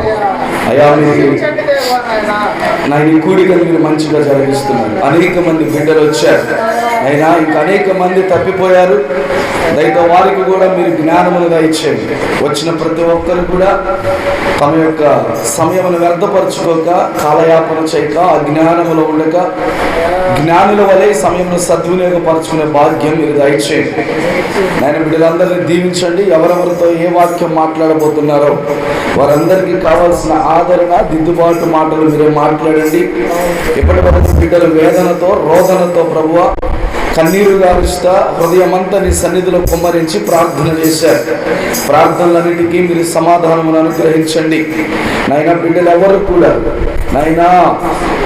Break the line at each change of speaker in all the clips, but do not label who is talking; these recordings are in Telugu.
Obrigado. అయా మీరు నా కూడికను మీరు మంచిగా జరిగిస్తున్నారు. అనేక మంది బిడ్డలు వచ్చారు. అయినా ఇంకా అనేక మంది తప్పిపోయారు. దయతో వారికి కూడా మీరు జ్ఞానములుగా ఇచ్చేయండి వచ్చిన ప్రతి ఒక్కరు కూడా తమ యొక్క సమయమును వ్యర్థపరచుకోక కాలయాపన చేయక అజ్ఞానములో ఉండక జ్ఞానుల వలె సమయంలో సద్వినియోగపరచుకునే భాగ్యం మీరు దయచేయండి. నేను బిడ్డలందరినీ దీవించండి. ఎవరెవరితో ఏ వాక్యం మాట్లాడబోతున్నారో వారందరికీ కావాల్సిన ఆదరణ దిద్దుబాటు మాటలు మీరే మాట్లాడండి. ఇప్పటి వరకు బిడ్డలు వేదనతో రోదనతో ప్రభువ కన్నీరు గారుస్తా హృదయమంతా నీ సన్నిధిలో కుమ్మరించి ప్రార్థన చేశారు. ప్రార్థనలన్నిటికీ మీరు సమాధానమును అనుగ్రహించండి. నాయన బిడ్డలు ఎవరు కూడా నాయనా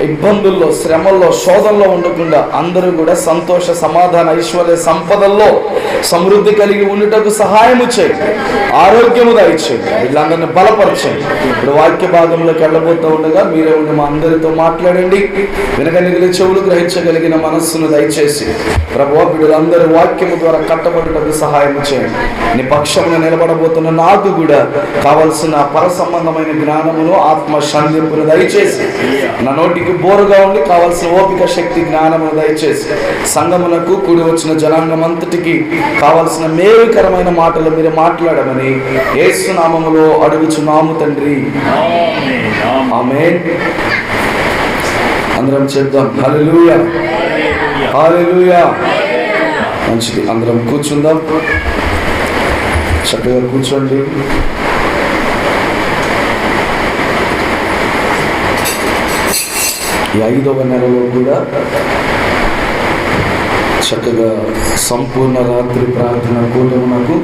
ఇబ్బందుల్లో శ్రమల్లో శోధనలో ఉండకుండా అందరూ కూడా సంతోష సమాధాన ఐశ్వర్య సంపదల్లో సమృద్ధి కలిగి ఉండుటకు సహాయము చేయి ఆరోగ్యము దయచేయండి. వీళ్ళందరినీ బలపరచండి. ఇప్పుడు వాక్య భాగంలోకి వెళ్ళబోతూ ఉండగా మీరే ఉండి మా అందరితో మాట్లాడండి. వినగలిగిన చెవులు గ్రహించగలిగిన మనస్సును దయచేసి ప్రభు వీళ్ళందరూ వాక్యము ద్వారా కట్టబడుటకు సహాయం చేయండి. నీ పక్షమున నిలబడబోతున్న నాకు కూడా కావలసిన పర సంబంధమైన జ్ఞానమును ఆత్మ శాంతింపును దయచేసి నా నోటికి బోరుగా ఉండి కావలసిన ఓపిక శక్తి జ్ఞానము దయచేసి సంగమునకు కూడి వచ్చిన జనాంగం అంతటికి కావలసిన మేలుకరమైన మాటలు మీరు మాట్లాడమని ఏసునామములో అడుగుచున్నాము తండ్రి. ఆమె అందరం చెప్దాం. హల్లెలూయా. మంచిది. అందరం కూర్చుందాం. చక్కగా కూర్చోండి. ఈ ఐదవ నెలలో కూడా చక్కగా సంపూర్ణ రాత్రి ప్రార్థన కూటమునకు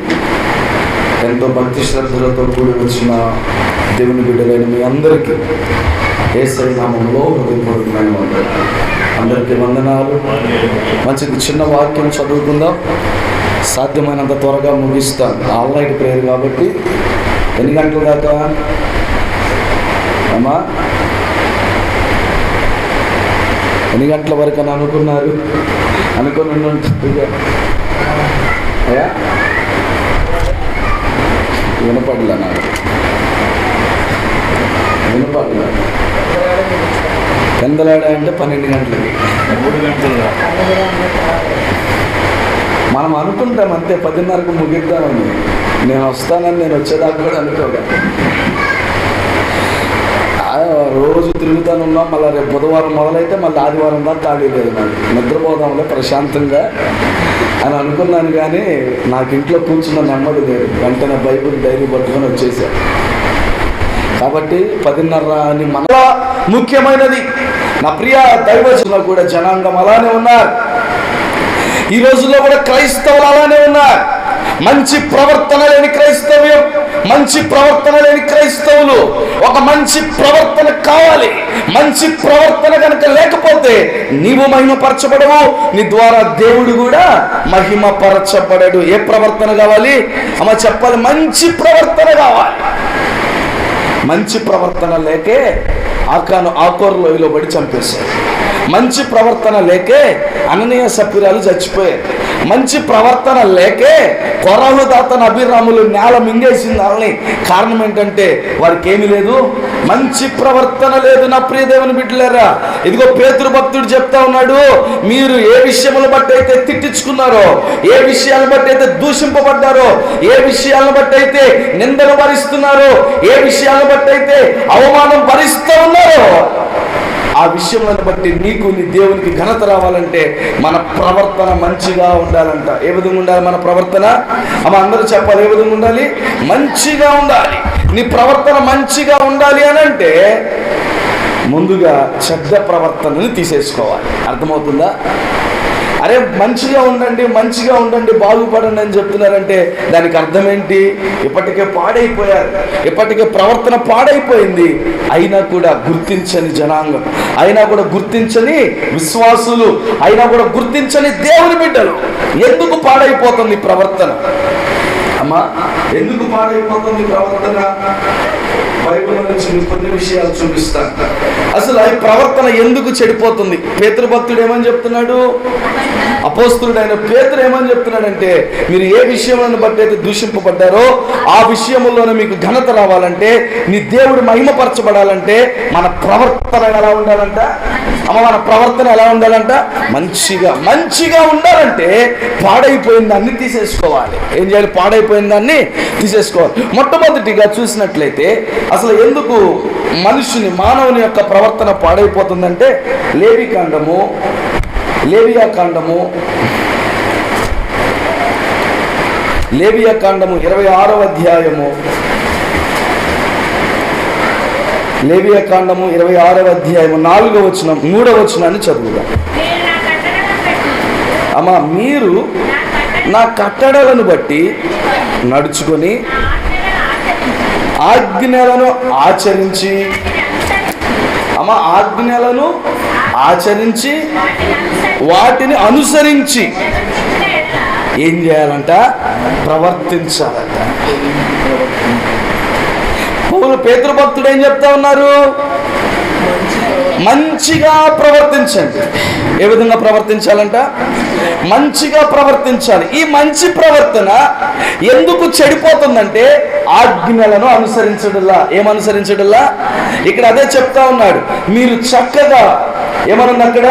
ఎంతో భక్తి శ్రద్ధలతో కూడి వచ్చిన దేవుని బిడ్డలైన మీ అందరికీ ఏసై నామంలో హృదయపూర్వకమైన వందనాలు అందరికీ వందనాలు. మంచిది చిన్న వాక్యం చదువుకుందాం. సాధ్యమైనంత త్వరగా ముగిస్తాను ఆల్ నైట్ ప్రేయర్ కాబట్టి ఎన్ని గంటల దాకా? అమ్మా ఎన్ని గంటల వరకు అని అనుకున్నారు? అనుకుని ఉంటుంది అయ్యా? వినపడలే నాకు? వినపడలే? పెందలాడ అంటే పన్నెండు గంటలకి. మనం అనుకుంటాం అంతే పదిన్నరకు ముగిద్దామని. నేను వస్తానని నేను వచ్చేదాకా కూడా అనుకోగా రోజు తిరుగుతాను ఉన్నాం. మళ్ళీ రేపు బుధవారం మొదలైతే మళ్ళీ ఆదివారం దాకా ఖాళీ లేదు నాకు. నిద్రపోదాంలే ప్రశాంతంగా అని అనుకున్నాను కానీ నాకు ఇంట్లో కూర్చున్న నెమ్మది లేదు. వెంటనే బైబిల్ డైరీ పట్టుకొని వచ్చేసాను కాబట్టి పదిన్నర అని మళ్ళా ముఖ్యమైనది. నా ప్రియ దైవజనులు కూడా జనాంగం అలానే ఉన్నారు. ఈ రోజుల్లో కూడా క్రైస్తవులు అలానే ఉన్నారు. మంచి ప్రవర్తన లేని క్రైస్తవ్యం. మంచి ప్రవర్తన లేని క్రైస్తవులు ఒక మంచి ప్రవర్తన కావాలి. మంచి ప్రవర్తన కనుక లేకపోతే నీవు మహిమపరచబడవు నీ ద్వారా దేవుడు కూడా మహిమపరచబడడు. ఏ ప్రవర్తన కావాలి? అమ్మ చెప్పాలి మంచి ప్రవర్తన కావాలి. మంచి ప్రవర్తన లేకే ఆకాను ఆకోరు లోయలో పడి చంపేశారు. మంచి ప్రవర్తన లేకే అననీయ సభ్యురాలు చచ్చిపోయారు. మంచి ప్రవర్తన లేకే కొరలు దాతన అభిరాములు నేల మింగేసింది వాళ్ళని కారణం ఏంటంటే వారికి ఏమీ లేదు. మంచి ప్రవర్తన లేదు నా ప్రియదేవుని బిడ్డలేరా. ఇదిగో పేతురు భక్తుడు చెప్తా ఉన్నాడు మీరు ఏ విషయముల బట్టి అయితే తిట్టించుకున్నారో ఏ విషయాలను బట్టి అయితే దూషింపబడ్డారో ఏ విషయాలను బట్టి అయితే నిందలు భరిస్తున్నారో ఏ విషయాలను బట్టి అయితే అవమానం భరిస్తూ ఉన్నారో ఆ విషయములను బట్టి నీకు నీ దేవునికి ఘనత రావాలంటే మన ప్రవర్తన మంచిగా ఉండాలంట. ఏ విధంగా ఉండాలి మన ప్రవర్తన? అమ్మ అందరూ చెప్పాలి ఏ విధంగా ఉండాలి? మంచిగా ఉండాలి. నీ ప్రవర్తన మంచిగా ఉండాలి అని అంటే ముందుగా చెడ్డ ప్రవర్తనని తీసేసుకోవాలి. అర్థమవుతుందా? అరే మంచిగా ఉండండి మంచిగా ఉండండి బాగుపడండి అని చెప్తున్నారంటే దానికి అర్థం ఏంటి ఇప్పటికే పాడైపోయారు. ఇప్పటికే ప్రవర్తన పాడైపోయింది. అయినా కూడా గుర్తించని జనాంగం. అయినా కూడా గుర్తించని విశ్వాసులు. అయినా కూడా గుర్తించని దేవుని బిడ్డలు. ఎందుకు పాడైపోతుంది ప్రవర్తన? అమ్మా ఎందుకు పాడైపోతుంది ప్రవర్తన? బైబిల్ నుంచి మీకు కొన్ని విషయాలు చూపిస్తాను అసలు ఈ ప్రవర్తన ఎందుకు చెడిపోతుంది? పేతృభక్తుడు ఏమని చెప్తున్నాడు? అపోస్తుడు ఆయన పేతురు ఏమని చెప్తున్నాడంటే మీరు ఏ విషయములను బట్టి అయితే దూషింపబడ్డారో ఆ విషయంలోనే మీకు ఘనత రావాలంటే నీ దేవుడు మహిమపరచబడాలంటే మన ప్రవర్తన ఎలా ఉండాలంట? మన ప్రవర్తన ఎలా ఉండాలంట? మంచిగా మంచిగా ఉండాలంటే పాడైపోయిన దాన్ని తీసేసుకోవాలి. ఏం చేయాలి? పాడైపోయిన దాన్ని తీసేసుకోవాలి. మొట్టమొదటిగా చూసినట్లయితే అసలు ఎందుకు మనుషుని మానవుని యొక్క ప్రవర్తన పాడైపోతుందంటే లేవి కాండము లేవియా కాండము లేవియా కాండము ఇరవై ఆరవ అధ్యాయము లేవియా కాండము ఇరవై ఆరవ అధ్యాయము నాలుగో వచనం మూడవ వచనాన్ని
చదువుగా
అమ్మా మీరు
నా కట్టడలను
బట్టి నడుచుకొని
ఆజ్ఞలను ఆచరించి
ఆజ్ఞలను అమ్మ ఆజ్ఞలను ఆచరించి
వాటిని అనుసరించి
ఏం చేయాలంట? ప్రవర్తించాలంట. పౌలు పేతృభక్తుడు ఏం చెప్తా ఉన్నారు? మంచిగా ప్రవర్తించండి. ఏ విధంగా ప్రవర్తించాలంట? మంచిగా ప్రవర్తించాలి. ఈ మంచి ప్రవర్తన ఎందుకు చెడిపోతుందంటే ఆజ్ఞలను అనుసరించడల్లా ఏమనుసరించడల్లా ఇక్కడ అదే చెప్తా ఉన్నాడు. మీరు చక్కగా ఏమనుంది అక్కడ?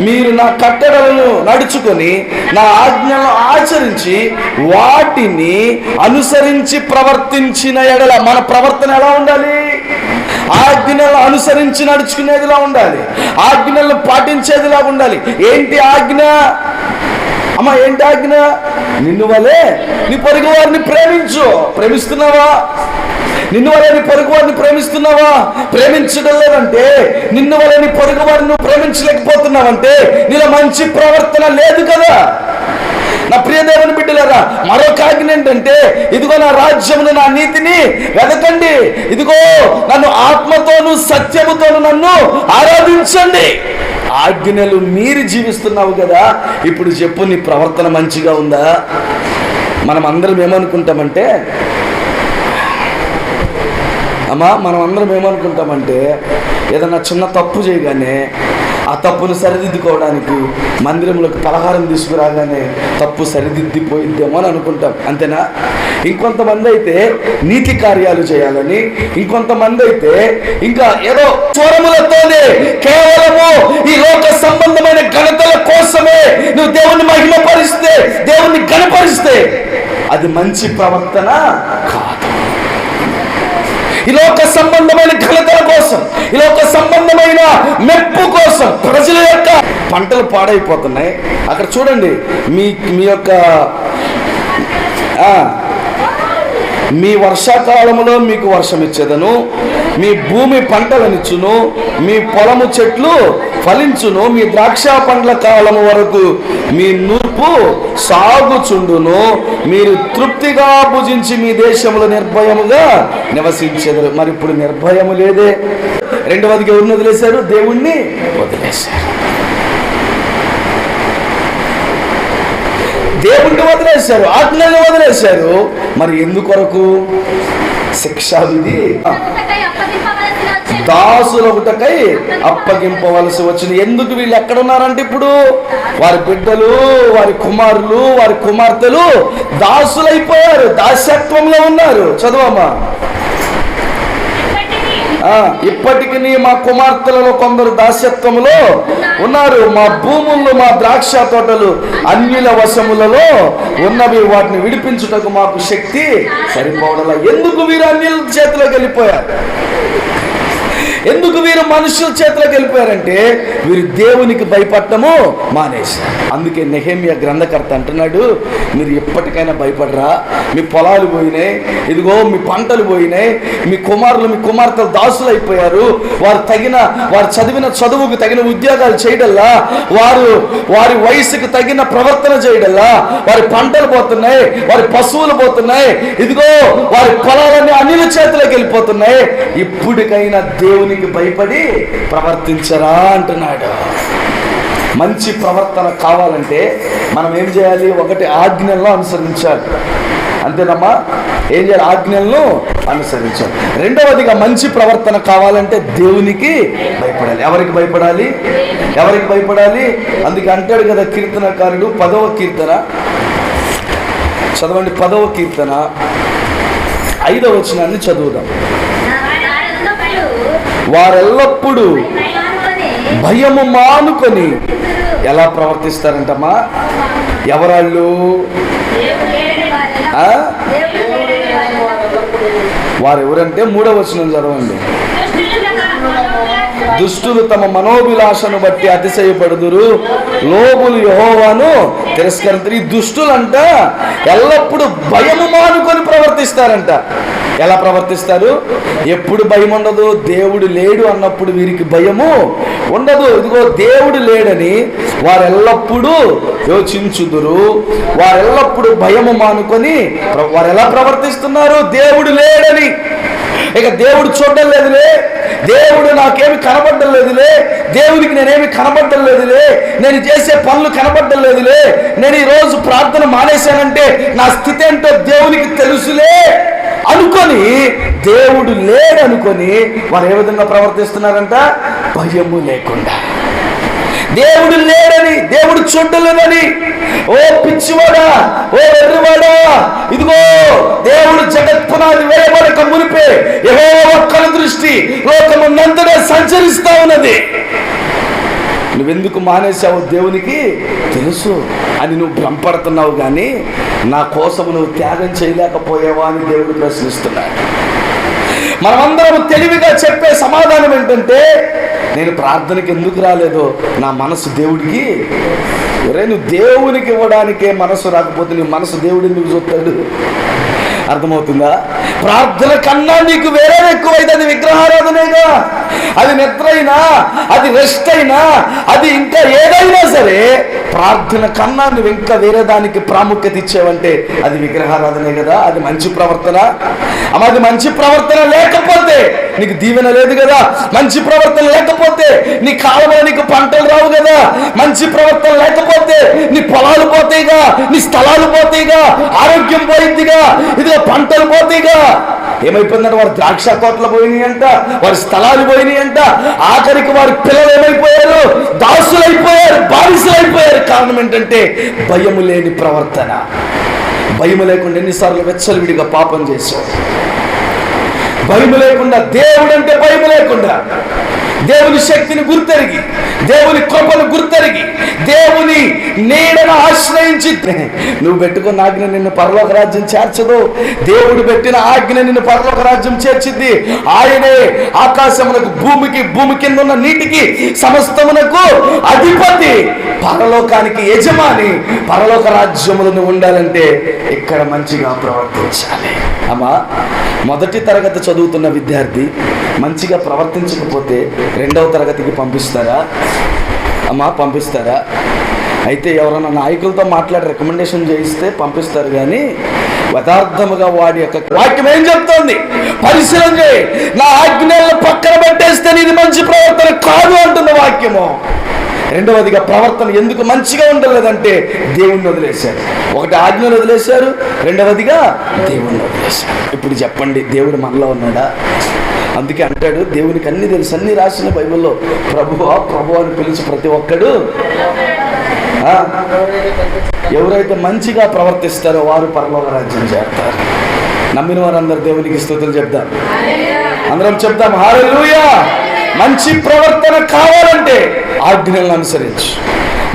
మీరు నా కట్టడలను నడుచుకొని నా ఆజ్ఞలను ఆచరించి వాటిని అనుసరించి ప్రవర్తించిన ఎడల. మన ప్రవర్తన ఎలా ఉండాలి? ఆజ్ఞలను అనుసరించి నడుచుకునేదిలా ఉండాలి. ఆజ్ఞలను పాటించేదిలా ఉండాలి. ఏంటి ఆజ్ఞ? అమ్మ ఏంటి ఆజ్ఞ నిన్ను వలే నీ పొరుగు వారిని ప్రేమించు. ప్రేమిస్తున్నావా? నిన్ను వలె నీ పొరుగు వారిని ప్రేమిస్తున్నావా? ప్రేమించడం లేదంటే నిన్ను వలె నీ పొరుగు వారిని నువ్వు ప్రేమించలేకపోతున్నావంటే నీలో మంచి ప్రవర్తన లేదు కదా. నా ప్రియదేవుని బిడ్డలారా మరొక ఆజ్ఞ ఏంటంటే ఇదిగో నా రాజ్యమును నా నీతిని వెదకండి. ఇదిగో నన్ను ఆత్మతోను సత్యముతోను నన్ను ఆరాధించండి. ఆజ్ఞలు మీరు జీవిస్తున్నావు కదా ఇప్పుడు చెప్పు నీ ప్రవర్తన మంచిగా ఉందా? మనం అందరం ఏమనుకుంటామంటే అమ్మా మనం అందరం ఏమనుకుంటామంటే ఏదన్నా చిన్న తప్పు చేయగానే ఆ తప్పును సరిదిద్దుకోవడానికి మందిరంలోకి పలహారం తీసుకురాగానే తప్పు సరిదిద్దిపోయిద్దేమో అని అనుకుంటాం అంతేనా? ఇంకొంతమంది అయితే నీతి కార్యాలు చేయాలని ఇంకొంతమంది అయితే ఇంకా ఏదో స్వరములతోనే కేవలము ఈ లోక సంబంధమైన ఘనతల కోసమే నువ్వు దేవుణ్ణి మహిమపరిస్తే దేవుణ్ణి గణపరిస్తే అది మంచి ప్రవర్తన? కాదు. ఈ లోక సంబంధమైన ఘనతల కోసం ఈ లోక సంబంధమైన మెప్పు కోసం ప్రజల యొక్క పంటలు పాడైపోతున్నాయి. అక్కడ చూడండి మీ మీ యొక్క మీ వర్షాకాలంలో మీకు వర్షం ఇచ్చేదను. మీ భూమి పంటలనిచ్చును మీ పొలము చెట్లు ఫలించును మీ ద్రాక్ష పండ్ల కాలము వరకు మీ నూర్పు సాగుచుండును. మీరు తృప్తిగా భుజించి మీ దేశంలో నిర్భయముగా నివసించదు మరి ఇప్పుడు నిర్భయము లేదే. రెండవదికి ఎవరిని వదిలేశారు? దేవుణ్ణి వదిలేశారు. దేవుణ్ణి వదిలేశారు. ఆజ్ఞలు వదిలేశారు. మరి ఎందుకొరకు? శిక్షా విధి దాసుల ఒకటకై అప్పగింపవలసి వచ్చింది. ఎందుకు వీళ్ళు ఎక్కడ ఉన్నారంటే ఇప్పుడు? వారి బిడ్డలు వారి కుమారులు వారి కుమార్తెలు దాసులైపోయారు దాస్యత్వంలో ఉన్నారు. చదవమ్మా. ఆ, ఇప్పటికి మా కుమార్తెలలో కొందరు దాస్యత్వములో ఉన్నారు. మా భూముల్లో మా ద్రాక్ష తోటలు అన్యుల వశములలో ఉన్నవి. వాటిని విడిపించుటకు మాకు శక్తి సరిపోవడంలా. ఎందుకు వీరు అన్యుల చేతిలోకి వెళ్ళిపోయారు? ఎందుకు వీరు మనుషుల చేతిలోకి వెళ్ళిపోయారంటే వీరు దేవునికి భయపడటము మానేసి. అందుకే నెహేమియా గ్రంథకర్త అంటున్నాడు మీరు ఎప్పటికైనా భయపడరా. మీ పొలాలు పోయినాయి ఇదిగో మీ పంటలు పోయినాయి మీ కుమారులు మీ కుమార్తెలు దాసులు అయిపోయారు వారు తగిన వారు చదివిన చదువుకు తగిన ఉద్యోగాలు చేయడల్లా. వారు వారి వయసుకు తగిన ప్రవర్తన చేయడల్లా. వారి పంటలు పోతున్నాయి వారి పశువులు పోతున్నాయి. ఇదిగో వారి పొలాలన్నీ చేతిలోకి వెళ్ళిపోతున్నాయి. ఇప్పటికైనా దేవునికి భయపడి ప్రవర్తించరా అంటున్నాడు. మంచి ప్రవర్తన కావాలంటే మనం ఏం చేయాలి? ఒకటి ఆజ్ఞలను అనుసరించాలి. అంతేనమ్మా? ఏం చేయాలి? ఆజ్ఞలను అనుసరించాలి. రెండవదిగా మంచి ప్రవర్తన కావాలంటే దేవునికి భయపడాలి. ఎవరికి భయపడాలి? ఎవరికి భయపడాలి? అందుకే అంటాడు కదా కీర్తనకారుడు పదవ కీర్తన. చదవండి పదవ కీర్తన. ఐదవ వచనాన్ని చదువుదాం. వారెల్లప్పుడూ భయము మానుకొని ఎలా ప్రవర్తిస్తారంటమ్మా? ఎవరాళ్ళు? వారు ఎవరంటే మూడవ వచనం చదవండి. దుష్టులు తమ మనోభిలాషను బట్టి అతిశయపడుదురు. లోబులు యహోవాను తిరస్కరించారు ఈ దుష్టులంట ఎల్లప్పుడూ భయము మానుకొని ప్రవర్తిస్తారంట. ఎలా ప్రవర్తిస్తారు? ఎప్పుడు భయం ఉండదు దేవుడు లేడు అన్నప్పుడు వీరికి భయము ఉండదు. ఇదిగో దేవుడు లేడని వారెల్లప్పుడూ యోచించుదురు. వారెల్లప్పుడూ భయము మానుకొని వారు ఎలా ప్రవర్తిస్తున్నారు? దేవుడు లేడని. ఇక దేవుడు చూడడం లేదులే. దేవుడు నాకేమి కనబడడం లేదులే. దేవునికి నేనేమి కనబడడం లేదులే. నేను చేసే పనులు కనబడడం లేదులే. నేను ఈరోజు ప్రార్థన మానేశానంటే నా స్థితి ఏంటో దేవునికి తెలుసులే. అనుకొని దేవుడు లేడనుకొని వారు ఏ విధంగా ప్రవర్తిస్తున్నారంట? భయము లేకుండా. దేవుడు లేడని దేవుడు చూడలేదని ఓ పిచ్చివాడా ఓ వెర్రివాడా ఇదిగో దేవుడు జగత్పునాది వేయబడక మునిపే ఏవో ఒక్కల దృష్టి లోకమున్నంతనే సంచరిస్తా ఉన్నది. నువ్వెందుకు మానేశావు దేవునికి తెలుసు అని నువ్వు భ్రమపడుతున్నావు కానీ నా కోసం నువ్వు త్యాగం చేయలేకపోయావా అని దేవుడు ప్రశ్నిస్తున్నాడు. మనమందరం తెలివిగా చెప్పే సమాధానం ఏంటంటే నేను ప్రార్థనకి ఎందుకు రాలేదో నా మనసు దేవుడికి ఒరే నువ్వు దేవునికి ఇవ్వడానికే మనసు రాకపోతే నీ మనసు దేవుడు ఎందుకు చూస్తాడు? అర్థమవుతుందా? ప్రార్థన కన్నా నీకు వేరే ఎక్కువైతే అది విగ్రహారాధనేగా? అది నిద్ర అయినా అది రెస్ట్ అయినా అది ఇంకా ఏదైనా సరే ప్రార్థన కన్నా నువ్వు ఇంకా వేరే దానికి ప్రాముఖ్యత ఇచ్చావంటే అది విగ్రహారాధనే కదా అది మంచి ప్రవర్తన. అది మంచి ప్రవర్తన లేకపోతే నీకు దీవెన లేదు కదా. మంచి ప్రవర్తన లేకపోతే నీ కాలంలో నీకు పంటలు రావు కదా. మంచి ప్రవర్తన లేకపోతే నీ పొలాలు పోతాయిగా నీ స్థలాలు పోతాయిగా ఆరోగ్యం పోయిందిగా ఇదిగో పంటలు పోతాయిగా ఏమైపోయిందంటే? వారి ద్రాక్ష తోటలు పోయినాయి అంట వారి స్థలాలు పోయినాయి అంట ఆఖరికి వారి పిల్లలు ఏమైపోయారు? దాసులైపోయారు బానిసలైపోయారు. కారణం ఏంటంటే భయము లేని ప్రవర్తన. భయము లేకుండా ఎన్నిసార్లు వెచ్చలవిడిగా పాపం చేశావు భయము లేకుండా దేవుడు అంటే భయము లేకుండా దేవుని శక్తిని గుర్తెరిగి దేవుని కృపను గుర్తెరిగి దేవుని నీడను ఆశ్రయించి నువ్వు పెట్టుకున్న ఆజ్ఞ నిన్ను పరలోక రాజ్యం చేర్చదు. దేవుడు పెట్టిన ఆజ్ఞ నిన్ను పరలోక రాజ్యం చేర్చింది ఆయనే ఆకాశమునకు భూమికి భూమి కింద ఉన్న నీటికి సమస్తమునకు అధిపతి. పరలోకానికి యజమాని పరలోక రాజ్యములను ఉండాలంటే ఇక్కడ మంచిగా ప్రవర్తించాలి. అమ్మా మొదటి తరగతి చదువుతున్న విద్యార్థి మంచిగా ప్రవర్తించకపోతే రెండవ తరగతికి పంపిస్తారా? అమ్మా పంపిస్తారా? అయితే ఎవరైనా నాయకులతో మాట్లాడి రికమెండేషన్ చేయిస్తే పంపిస్తారు కానీ యథార్థముగా వాడి యొక్క వాక్యం ఏం చెప్తోంది? పరిశీలన చేయి. నా ఆజ్ఞలను పక్కన పెట్టేస్తే నీది మంచి ప్రవర్తన కాదు అంటున్న వాక్యము. రెండవదిగా ప్రవర్తన ఎందుకు మంచిగా ఉండలేదంటే దేవుణ్ణి వదిలేశారు. ఒకటి ఆజ్ఞలు వదిలేశారు రెండవదిగా దేవుణ్ణి వదిలేశారు. ఇప్పుడు చెప్పండి దేవుడు మనలో ఉన్నాడా? అందుకే అంటాడు దేవునికి అన్ని తెలుసు అన్ని రాసిన బైబిల్లో ప్రభువా ప్రభు అని పిలిచి ప్రతి ఒక్కడు ఆ, ఎవరైతే మంచిగా ప్రవర్తిస్తారో వారు పరలోక రాజ్యం చేస్తారు. నమ్మిన వారందరూ దేవునికి స్థుతులు చెప్తారు అందరం చెప్తాం హారూయా మంచి ప్రవర్తన కావాలంటే ఆజ్ఞలను అనుసరించు.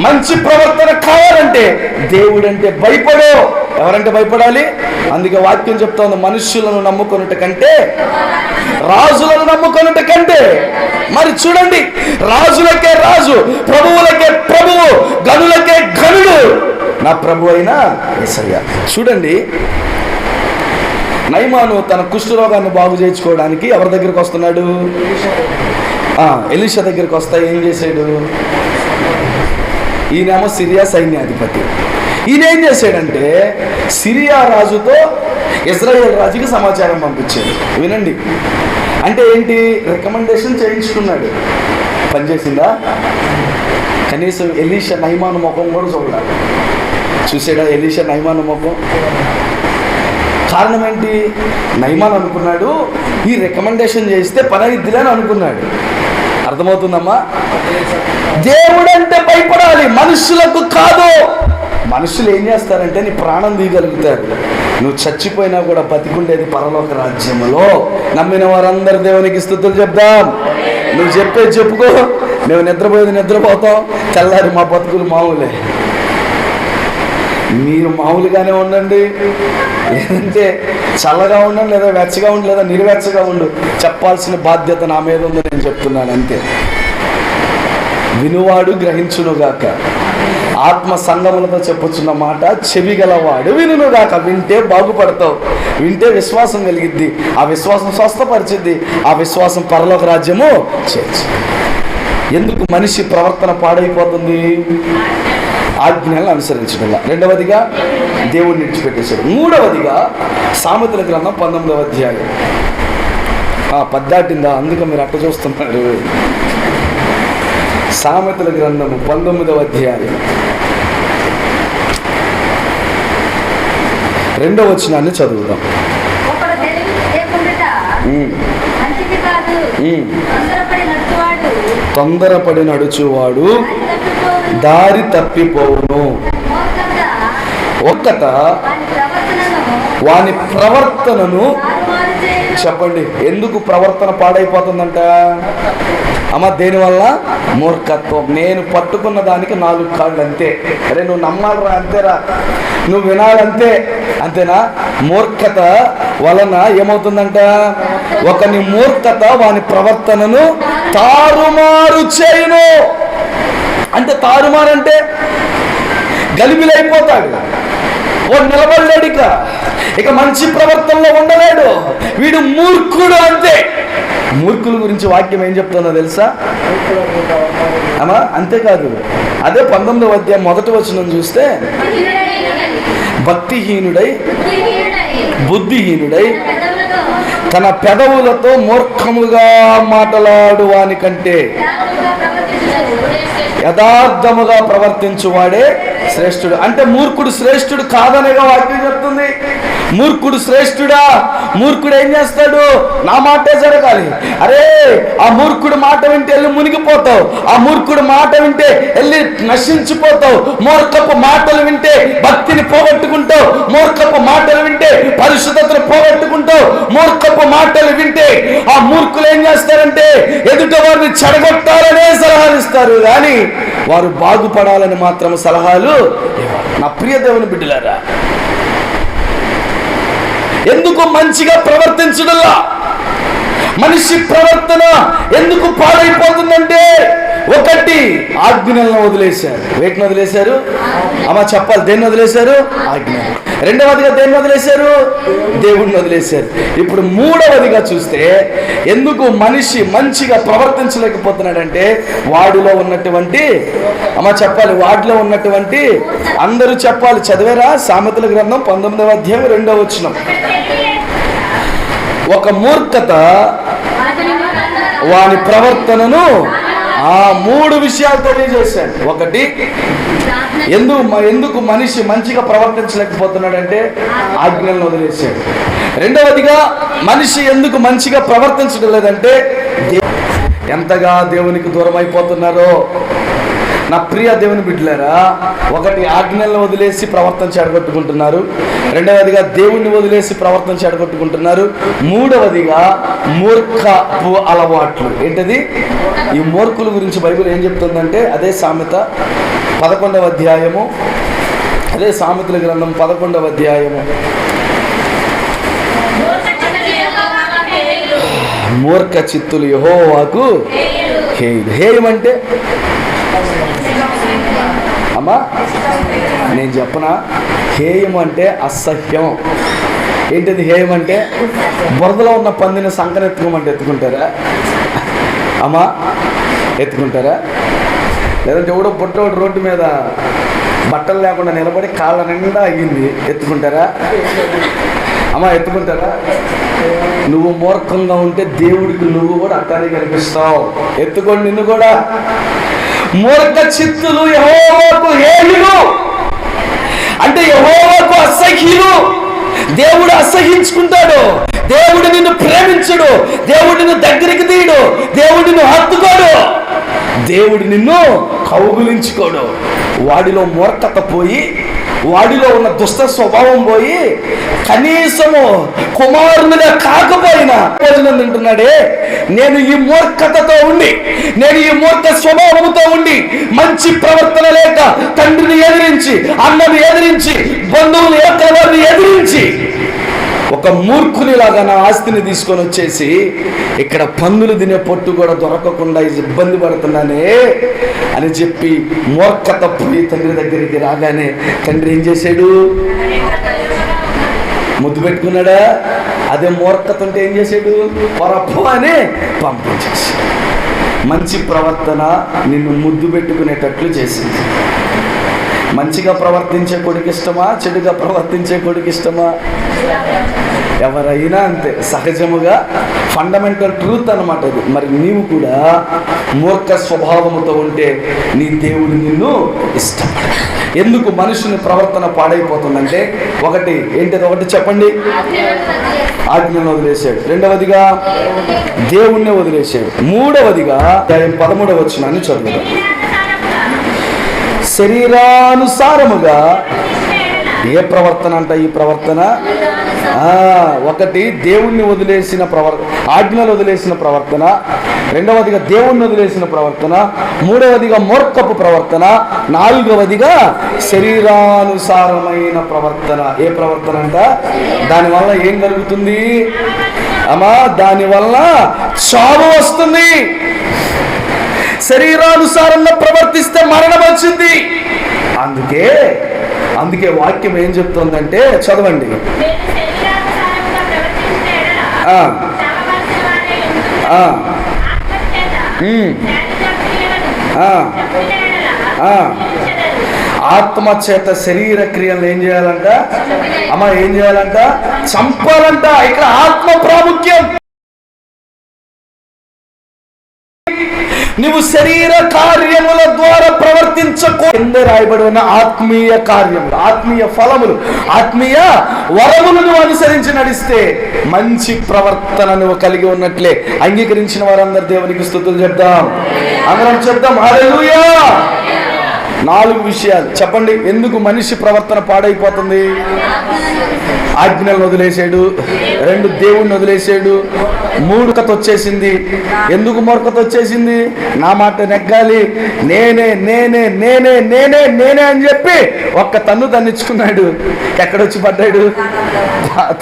మంచి ప్రవర్తన కావాలంటే దేవుడంటే భయపడో. ఎవరంటే భయపడాలి? అందుకే వాక్యం చెప్తోంది మనుష్యులను నమ్ముకున్నట కంటే రాజులను నమ్ముకున్నట కంటే. మరి చూడండి రాజులకే రాజు ప్రభువులకే ప్రభువు గనులకే గనుడు నా ప్రభు అయినా చూడండి నైమాను తన కుష్ఠరోగాన్ని బాగు చేయించుకోవడానికి ఎవరి దగ్గరికి వస్తున్నాడు? ఎలిషా దగ్గరికి వస్తా ఏం చేశాడు? ఈయనేమో సిరియా సైన్యాధిపతి. ఈయన ఏం చేశాడంటే సిరియా రాజుతో ఇజ్రాయేల్ రాజుకి సమాచారం పంపించాడు. వినండి. అంటే ఏంటి? రికమెండేషన్ చేయించుకున్నాడు. పనిచేసిందా? కనీసం ఎలీషా నైమాను ముఖం కూడా చూడాలి. చూసాడా ఎలీషా నైమాను ముఖం? కారణం ఏంటి? నైమాన్ అనుకున్నాడు. ఈ రికమెండేషన్ చేస్తే పని అని అనుకున్నాడు. అర్థమవుతుందమ్మా? దేవుడంటే భయపడాలి. మనుషులకు కాదు. మనుషులు ఏం చేస్తారంటే నీ ప్రాణం తీయగలుగుతారు. నువ్వు చచ్చిపోయినా కూడా బతికుండేది పరలోక రాజ్యంలో నమ్మిన వారందరు దేవునికి స్థుతులు చెప్దాం. నువ్వు చెప్పేది చెప్పుకో. మేము నిద్రపోయేది నిద్రపోతాం. తెల్లారి మా బతుకులు మామూలే. మీరు మామూలుగానే ఉండండి. లేదంటే చల్లగా ఉండండి లేదా వెచ్చగా ఉండు లేదా నిర్వెచ్చగా ఉండు. చెప్పాల్సిన బాధ్యత నా మీద ఉంది నేను చెప్తున్నాను అంతే. వినువాడు గ్రహించునుగాక. ఆత్మ సంగములతో చెప్పుచున్న మాట చెవి గలవాడు వినుగాక వింటే బాగుపడతావు. వింటే విశ్వాసం కలిగిద్ది. ఆ విశ్వాసం స్వస్థపరిచిద్ది. ఆ విశ్వాసం పరలోక రాజ్యము చేర్చు ఎందుకు మనిషి ప్రవర్తన పాడైపోతుంది? ఆజ్ఞలను అనుసరించడం వల్ల. రెండవదిగా దేవుడిని విడిచిపెట్టేశాడు. మూడవదిగా సామెతల గ్రంథం పంతొమ్మిదవ అధ్యాయం. ఆ, పద్దాటిందా? అందుకే మీరు అట్ట చూస్తున్నారు. సామెతల గ్రంథము పంతొమ్మిదవ అధ్యాయం. రెండవ వచనాన్ని చదువుదాం.
తొందరపడి నడుచువాడు. దారి తప్పిపోవును.
దారి ఒక్కట
వాని ప్రవర్తనను
చెప్పండి. ఎందుకు ప్రవర్తన పాడైపోతుందంట? అమ్మ దేనివల్ల? మూర్ఖత్వం. నేను పట్టుకున్న దానికి నాలుగు కాళ్ళు అంతే. అరే నువ్వు నమ్మాలరా అంతేరా. నువ్వు వినాలంతే. అంతేనా? మూర్ఖత వలన ఏమవుతుందంట? ఒకని మూర్ఖత వాని ప్రవర్తనను తారుమారు చేయను. అంటే తారుమారు అంటే గలిబిలైపోతాడు. వాడు నిలబడలేడు ఇక ఇక మంచి ప్రవర్తనలో ఉండలేడు. వీడు మూర్ఖుడు అంతే. మూర్ఖుల గురించి వాక్యం ఏం చెప్తుందో తెలుసా? అమ్మా అంతేకాదు. అదే పంతొమ్మిదవ అధ్యాయం మొదటి వచనం చూస్తే భక్తిహీనుడై
బుద్ధిహీనుడై,
తన పెదవులతో మూర్ఖముగా మాటలాడు కంటే యథార్థముగా ప్రవర్తించువాడే శ్రేష్ఠుడు. అంటే మూర్ఖుడు శ్రేష్ఠుడు కాదనేగా వాక్యం చెప్తుంది. మూర్ఖుడు శ్రేష్ఠుడా మూర్ఖుడు ఏం చేస్తాడు? నా మాటే జరగాలి. అరే ఆ మూర్ఖుడు మాట వింటే వెళ్ళి మునిగిపోతావు. ఆ మూర్ఖుడు మాట వింటే వెళ్ళి నశించిపోతావు. మూర్ఖపు మాటలు వింటే భక్తిని పోగొట్టుకుంటావు. మూర్ఖపు మాటలు వింటే పరిశుద్ధతను పోగొట్టుకుంటావు. మూర్ఖపు మాటలు వింటే ఆ మూర్ఖులు ఏం చేస్తారంటే ఎదుట వారిని చెడగొట్టాలనే సలహాలు ఇస్తారు. కానీ వారు బాగుపడాలని మాత్రం సలహాలు నా ప్రియ దేవుని బిడ్డలారా ఎందుకు మంచిగా ప్రవర్తించడల్లా మనిషి ప్రవర్తన ఎందుకు పాడైపోతుందంటే ఒకటి ఆజ్ఞలను వదిలేశారు. వేటిని వదిలేశారు? అమ్మ చెప్పాలి దేన్ని వదిలేశారు? ఆజ్ఞ. రెండవదిగా దేన్ని వదిలేశారు? దేవుడిని వదిలేశారు. ఇప్పుడు మూడవదిగా చూస్తే ఎందుకు మనిషి మంచిగా ప్రవర్తించలేకపోతున్నాడంటే వాడిలో ఉన్నటువంటి అమ్మ చెప్పాలి వాడిలో ఉన్నటువంటి అందరూ చెప్పాలి చదివారా? సామెతల గ్రంథం పంతొమ్మిదవ అధ్యాయం రెండవ వచ్చిన ఒక మూర్ఖత వాని ప్రవర్తనను ఆ మూడు విషయాలు తెలియజేశాడు. ఒకటి ఎందుకు మ- ఎందుకు మనిషి మంచిగా ప్రవర్తించలేకపోతున్నాడంటే ఆజ్ఞలను వదిలేశాడు. రెండవదిగా మనిషి ఎందుకు మంచిగా ప్రవర్తించడం లేదంటే ఎంతగా దేవునికి దూరం అయిపోతున్నారో నా ప్రియ దేవుని బిడ్డలారా ఒకటి ఆజ్ఞలను వదిలేసి ప్రవర్తన చెడగొట్టుకుంటున్నారు రెండవదిగా దేవుణ్ణి వదిలేసి ప్రవర్తన చెడగొట్టుకుంటున్నారు మూడవదిగా మూర్ఖపు అలవాట్లు. ఏంటది? ఈ మూర్ఖుల గురించి బైబిల్ ఏం చెప్తుందంటే అదే సామెత పదకొండవ అధ్యాయము అదే సామెతల గ్రంథం పదకొండవ అధ్యాయము. మూర్ఖ చిత్తులు యహోవాకు హేయుడు హేయం అంటే అమ్మా నేను చెప్పనా? హేయం అంటే అసహ్యం. ఏంటిది హేయం అంటే? బురదలో ఉన్న పందిని సంకనెత్తుకోమంటే ఎత్తుకుంటారా? అమ్మా ఎత్తుకుంటారా? లేదంటే ఎవడో పుట్టోడు రోడ్డు మీద బట్టలు లేకుండా నిలబడి కాళ్ళ నిండా అయ్యింది ఎత్తుకుంటారా? అమ్మా ఎత్తుకుంటారా? నువ్వు మూర్ఖంగా ఉంటే దేవుడికి నువ్వు కూడా అట్టానే కనిపిస్తావు. ఎత్తుకొని నిన్ను కూడా. మూర్ఖ చిత్తులు యహోవాకు హేయులు అంటే యహోవాకు అసహ్యులు. దేవుడు అసహించుకుంటాడు. దేవుడు నిన్ను ప్రేమించడు. దేవుడు నిన్ను దగ్గరికి తీయడు. దేవుడు నిన్ను హత్తుకోడు. దేవుడు నిన్ను కౌగులించుకోడు. వాడిలో మూర్ఖత పోయి వాడిలో ఉన్న దుష్ట స్వభావం పోయి కనీసము కుమారునిగా కాకపోయినా భోజనం తింటున్నాడే. నేను ఈ మూర్ఖతతో ఉండి నేను ఈ మూర్ఖ స్వభావంతో ఉండి మంచి ప్రవర్తన లేక తండ్రిని ఎదిరించి అన్నను ఎదిరించి బంధువులు ఏకవారిని ఎదిరించి ఒక మూర్ఖునిలాగా నా ఆస్తిని తీసుకొని వచ్చేసి ఇక్కడ పందులు తినే పొట్టు కూడా దొరకకుండా ఇబ్బంది పడుతున్నానే అని చెప్పి మూర్ఖత పోయి తండ్రి దగ్గరికి రాగానే తండ్రి ఏం చేశాడు? ముద్దు పెట్టుకున్నాడా? అదే మూర్ఖత ఉంటే ఏం చేశాడు? పొరపు అని పంపించేసి మంచి ప్రవర్తన నిన్ను ముద్దు పెట్టుకునేటట్లు చేసింది. మంచిగా ప్రవర్తించే కొడుకు ఇష్టమా? చెడుగా ప్రవర్తించే కొడుకు ఇష్టమా? ఎవరైనా అంతే. సహజముగా ఫండమెంటల్ ట్రూత్ అనమాట అది. మరి నీవు కూడా మూర్ఖ స్వభావముతో ఉంటే నీ దేవుడు నిన్ను ఇష్టపడ ఎందుకు మనుషుని ప్రవర్తన పాడైపోతుందంటే ఒకటి ఏంటిది? ఒకటి చెప్పండి. ఆజ్ఞను వదిలేసాడు రెండవదిగా దేవుణ్ణి వదిలేసాడు మూడవదిగా అధ్యాయం పదమూడవ వచ్చినాన్ని చదువుతాం శరీరానుసారముగా ఏ ప్రవర్తన అంట ఈ ప్రవర్తన? ఒకటి దేవుణ్ణి వదిలేసిన ప్రవర్ ఆజ్ఞలు వదిలేసిన ప్రవర్తన రెండవదిగా దేవుణ్ణి వదిలేసిన ప్రవర్తన మూడవదిగా మూర్ఖపు ప్రవర్తన నాలుగవదిగా శరీరానుసారమైన ప్రవర్తన. ఏ ప్రవర్తన అంట? దానివల్ల ఏం కలుగుతుంది? అమ్మా దానివల్ల చావు వస్తుంది. శరీరానుసారంగా ప్రవర్తిస్తే మరణం వచ్చింది. అందుకే అందుకే వాక్యం ఏం చెప్తుందంటే చదవండి.
ఆత్మచేత
ఆత్మ చేత శరీర క్రియలు ఏం చేయాలంట? అమ్మ ఏం చేయాలంట? చంపాలంట. ఇక్కడ ఆత్మ ప్రాముఖ్యం. నువ్వు శరీర కార్యముల ద్వారా ప్రవర్తించకూ కింద రాయబడి ఉన్న ఆత్మీయ కార్యములు ఆత్మీయ ఫలములు ఆత్మీయ వరములు నువ్వు అనుసరించి నడిస్తే మంచి ప్రవర్తన నువ్వు కలిగి ఉన్నట్లే. అంగీకరించిన వారందరు దేవునికి స్థుతులు చెప్దాం. అందరం చెప్దాం హల్లెలూయా! నాలుగు విషయాలు. చెప్పండి ఎందుకు మనిషి ప్రవర్తన పాడైపోతుంది? ఆజ్ఞలను వదిలేసాడు రెండు దేవుణ్ణి వదిలేసాడు. మూడుకత వచ్చేసింది. ఎందుకు మూర్ఖత వచ్చేసింది? నా మాట నెగ్గాలి. నేనే నేనే నేనే నేనే నేనే అని చెప్పి ఒక్క తన్ను తన్నించుకున్నాడు ఎక్కడొచ్చి పడ్డాడు?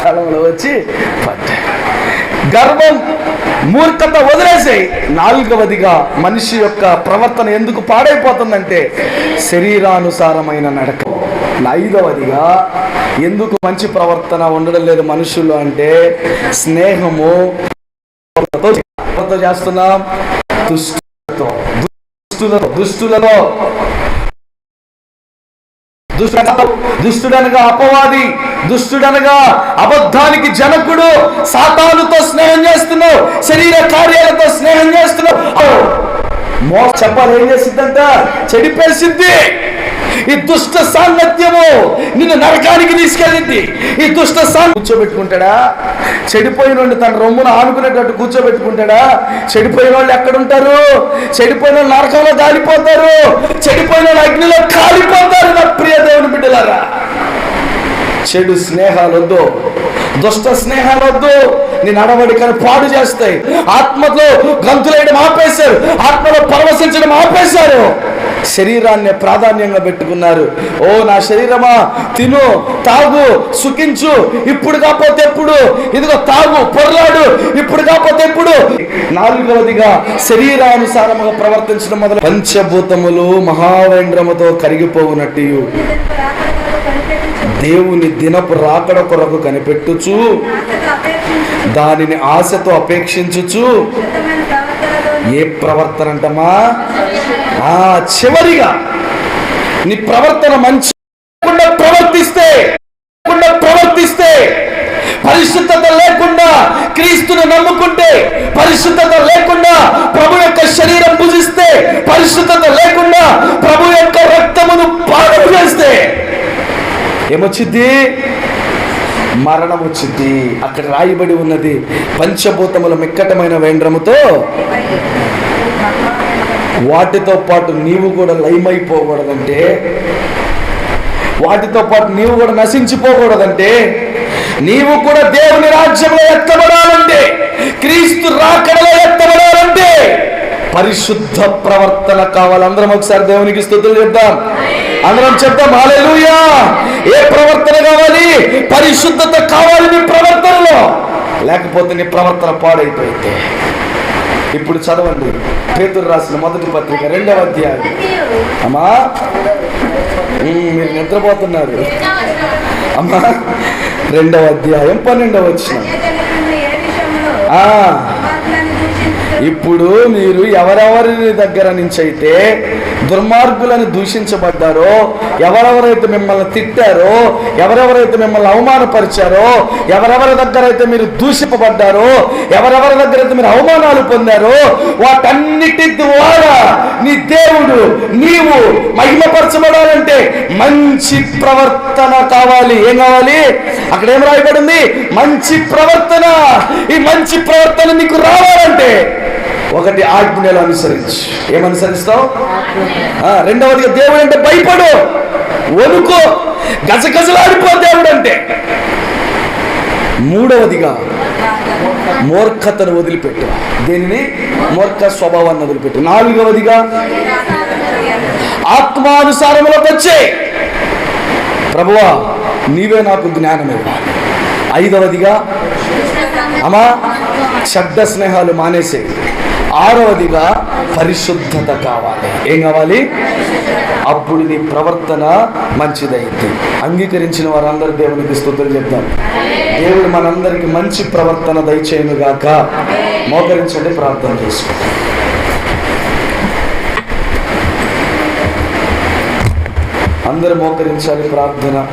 తలంలో వచ్చి పడ్డాడు. గర్వం మూర్ఖత వదిలేసాయి నాలుగవదిగా మనిషి యొక్క ప్రవర్తన ఎందుకు పాడైపోతుందంటే శరీరానుసారమైన నడక. ఐదవదిగా ఎందుకు మంచి ప్రవర్తన ఉండడం లేదు మనుషులు అంటే స్నేహము చేస్తున్నాం. దుష్టులతో. దుష్టులతో. దుష్టు దుష్టుడనగా అపవాది దుష్టుడనగా అబద్ధానికి జనకుడు సాతానుతో స్నేహం చేస్తున్నావు శరీర కార్యాలతో స్నేహం చేస్తున్నావు. మో చెప్పాలి ఏం చేసిందంట? చెడిపేసింది. ఈ దుష్ట సాంగత్యము నిన్ను నరకానికి తీసుకెళ్ళింది. ఈ దుష్ట సాంగ కూర్చోబెట్టుకుంటాడా? చెడిపోయిన వాళ్ళు తన రొమ్మును ఆనుకునేటట్టు కూర్చోబెట్టుకుంటాడా? చెడిపోయిన వాళ్ళు ఎక్కడుంటారు? చెడిపోయిన వాళ్ళు నరకంలో దాలిపోతారు చెడిపోయిన వాళ్ళు అగ్నిలో కాలిపోతారు నా ప్రియ దేవుని బిడ్డలారా. చెడు స్నేహాలొద్దు. దుష్ట స్నేహాలొద్దు. నీ నడవడికను పాడు చేస్తాయి. ఆత్మలో గంతులేయడం ఆపేశారు. ఆత్మలో పరవశించడం ఆపేశారు. శరీరాన్ని ప్రాధాన్యంగా పెట్టుకున్నారు. ఓ నా శరీరమా తిను తాగు సుఖించు ఇప్పుడు కాకపోతే ఎప్పుడు? ఇదిగో తాగు పొర్లాడు ఇప్పుడు కాకపోతే ఎప్పుడు? నాలుగవదిగా శరీరానుసారముగా ప్రవర్తించడం మొదలు పంచభూతములు మహావేంద్రముతో కరిగిపోవునట్టు దేవుని దినపు రాకడ కొరకు కనిపెట్టుచు. దానిని ఆశతో అపేక్షించుచు. ఏ ప్రవర్తన అంటమా ఆ చివరిగా నీ ప్రవర్తన మంచి ప్రవర్తిస్తే ప్రవర్తిస్తే పరిశుద్ధత లేకుండా క్రీస్తును నమ్ముకుంటే పరిశుద్ధత లేకుండా ప్రభు యొక్క శరీరం పూజిస్తే పరిశుద్ధత లేకుండా ప్రభు యొక్క రక్తమును పాడు చేస్తే ఏమొచ్చింది మరణం వచ్చింది అక్కడ రాయబడి ఉన్నది పంచభూతముల మిక్కటమైన వేంద్రముతో వాటితో పాటు నీవు కూడా లయమైపోకూడదంటే వాటితో పాటు నీవు కూడా నశించిపోకూడదంటే నీవు కూడా దేవుని రాజ్యంలో ఎత్తబడాలంటే క్రీస్తు రాకడలో ఎత్తబడాలంటే పరిశుద్ధ ప్రవర్తన కావాలి. అందరం ఒకసారి దేవునికి స్థుతులు చెప్దాం. అందరం చెప్దాం హల్లెలూయా! ఏ ప్రవర్తన కావాలి? పరిశుద్ధత కావాలి నీ ప్రవర్తనలో. లేకపోతే నీ ప్రవర్తన పాడైపోయింది ఇప్పుడు చదవండి. పేతురు రాసిన మొదటి పత్రిక రెండవ అధ్యాయం. అమ్మా మీరు నిద్రపోతున్నారు. అమ్మా రెండవ అధ్యాయం పన్నెండవ వచ్చిన ఇప్పుడు మీరు ఎవరెవరి దగ్గర నుంచి అయితే దుర్మార్గులను దూషించబడ్డారో ఎవరెవరైతే మిమ్మల్ని తిట్టారో ఎవరెవరైతే మిమ్మల్ని అవమానపరిచారో ఎవరెవరి దగ్గర అయితే మీరు దూషింపబడ్డారో ఎవరెవరి దగ్గర అయితే మీరు అవమానాలు పొందారో వాటన్నిటి ద్వారా నీ దేవుడు నీవు మహిమపరచబడాలంటే మంచి ప్రవర్తన కావాలి. ఏం కావాలి? అక్కడ ఏం రాయబడింది? మంచి ప్రవర్తన. ఈ మంచి ప్రవర్తన నీకు రావాలంటే ఒకటి ఆజ్ఞలు అనుసరించి. ఏమనుసరిస్తావు? ఆ, రెండవదిగా దేవుడు అంటే భయపడు. వణుకో. గజగజలాడిపో దేవుడు అంటే. మూడవదిగా మూర్ఖతను వదిలిపెట్టు. దేనిని? మూర్ఖ స్వభావాన్ని వదిలిపెట్టు. నాలుగవదిగా ఆత్మానుసారంలోకి వచ్చే. ప్రభువా నీవే నాకు జ్ఞానం ఇవ్వాలి ఐదవదిగా అమ్మా శబ్ద స్నేహాలు మానేసే ఆరవదిగా పరిశుద్ధత కావాలి. ఏం కావాలి? అప్పుడు నీ ప్రవర్తన మంచిదైంది అంగీకరించిన వారందరూ దేవునికి స్థుతులు చెప్తాం దేవుడు మనందరికి మంచి ప్రవర్తన దయచేయను గాక. మోకరించండి ప్రార్థన చేసుకో. అందరూ మోకరించాలి ప్రార్థన.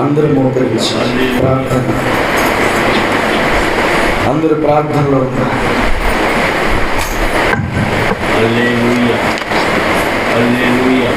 అందరూ మోకరించాలి ప్రార్థన. అందరూ ప్రార్థనలో ఉంటారు.
హల్లెలూయా హల్లెలూయా